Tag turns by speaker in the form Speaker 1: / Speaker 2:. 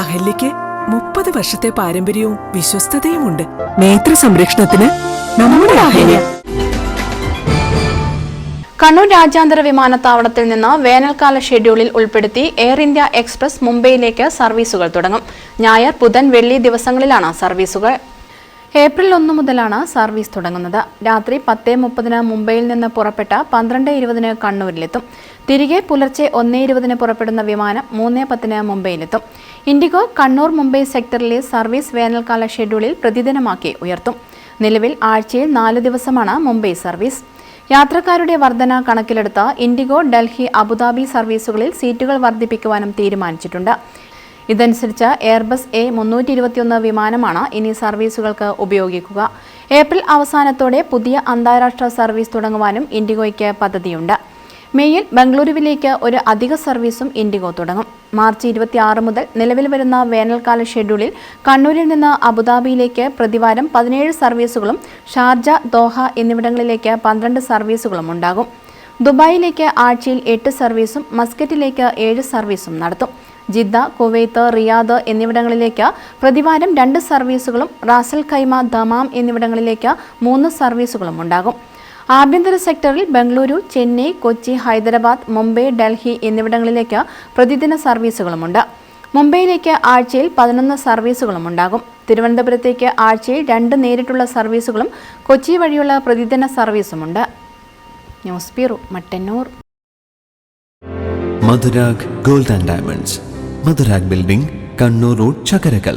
Speaker 1: അഹല്യയ്ക്ക് മുപ്പത് വർഷത്തെ പാരമ്പര്യവും വിശ്വസ്തതയുമുണ്ട്. നേത്ര സംരക്ഷണത്തിന് നമ്മുടെ അഹല്യ.
Speaker 2: കണ്ണൂർ രാജ്യാന്തര വിമാനത്താവളത്തിൽ നിന്ന് വേനൽക്കാല ഷെഡ്യൂളിൽ ഉൾപ്പെടുത്തി എയർ ഇന്ത്യ എക്സ്പ്രസ് മുംബൈയിലേക്ക് സർവീസുകൾ തുടങ്ങും. ഞായർ ബുധൻ വെള്ളി ദിവസങ്ങളിലാണ് സർവീസുകൾ. ഏപ്രിൽ ഒന്ന് മുതലാണ് സർവീസ് തുടങ്ങുന്നത്. രാത്രി പത്ത് മുപ്പതിന് മുംബൈയിൽ നിന്ന് പുറപ്പെട്ട പന്ത്രണ്ട് ഇരുപതിന് കണ്ണൂരിലെത്തും. തിരികെ പുലർച്ചെ ഒന്ന് ഇരുപതിന് പുറപ്പെടുന്ന വിമാനം മൂന്ന് പത്തിന് മുംബൈയിലെത്തും. ഇൻഡിഗോ കണ്ണൂർ മുംബൈ സെക്ടറിലെ സർവീസ് വേനൽക്കാല ഷെഡ്യൂളിൽ പ്രതിദിനമാക്കി ഉയർത്തും. നിലവിൽ ആഴ്ചയിൽ നാല് ദിവസമാണ് മുംബൈ സർവീസ്. യാത്രക്കാരുടെ വർധന കണക്കിലെടുത്ത് ഇൻഡിഗോ ഡൽഹി അബുദാബി സർവീസുകളിൽ സീറ്റുകൾ വർദ്ധിപ്പിക്കുവാനും തീരുമാനിച്ചിട്ടുണ്ട്. ഇതനുസരിച്ച് എയർബസ് എ മുന്നൂറ്റി ഇരുപത്തിയൊന്ന് വിമാനമാണ് ഇനി സർവീസുകൾക്ക് ഉപയോഗിക്കുക. ഏപ്രിൽ അവസാനത്തോടെ പുതിയ അന്താരാഷ്ട്ര സർവീസ് തുടങ്ങുവാനും ഇൻഡിഗോയ്ക്ക് പദ്ധതിയുണ്ട്. മെയ്യിൽ ബംഗളൂരുവിലേക്ക് ഒരു അധിക സർവീസും ഇൻഡിഗോ തുടങ്ങും. മാർച്ച് ഇരുപത്തിയാറ് മുതൽ നിലവിൽ വരുന്ന വേനൽക്കാല ഷെഡ്യൂളിൽ കണ്ണൂരിൽ നിന്ന് അബുദാബിയിലേക്ക് പ്രതിവാരം പതിനേഴ് സർവീസുകളും ഷാർജ ദോഹ എന്നിവിടങ്ങളിലേക്ക് പന്ത്രണ്ട് സർവീസുകളും ഉണ്ടാകും. ദുബായിലേക്ക് ആഴ്ചയിൽ എട്ട് സർവീസും മസ്കറ്റിലേക്ക് ഏഴ് സർവീസും നടത്തും. ജിദ്ദ കുവൈത്ത് റിയാദ് എന്നിവിടങ്ങളിലേക്ക് പ്രതിവാരം രണ്ട് സർവീസുകളും റാസൽ ഖൈമ ദമാം എന്നിവിടങ്ങളിലേക്ക് മൂന്ന് സർവീസുകളും ഉണ്ടാകും. ആഭ്യന്തര സെക്ടറിൽ ബംഗളൂരു ചെന്നൈ കൊച്ചി ഹൈദരാബാദ് മുംബൈ ഡൽഹി എന്നിവിടങ്ങളിലേക്ക് പ്രതിദിന സർവീസുകളുമുണ്ട് മുംബൈയിലേക്ക് ആഴ്ചയിൽ പതിനൊന്ന് സർവീസുകളും ഉണ്ടാകും. തിരുവനന്തപുരത്തേക്ക് ആഴ്ചയിൽ രണ്ട് നേരിട്ടുള്ള സർവീസുകളും കൊച്ചി വഴിയുള്ള പ്രതിദിന സർവീസുമുണ്ട് news bureau Mattannur.
Speaker 3: Madhurag gold and diamonds. Madhurag building Kannur road Chakkarakkal.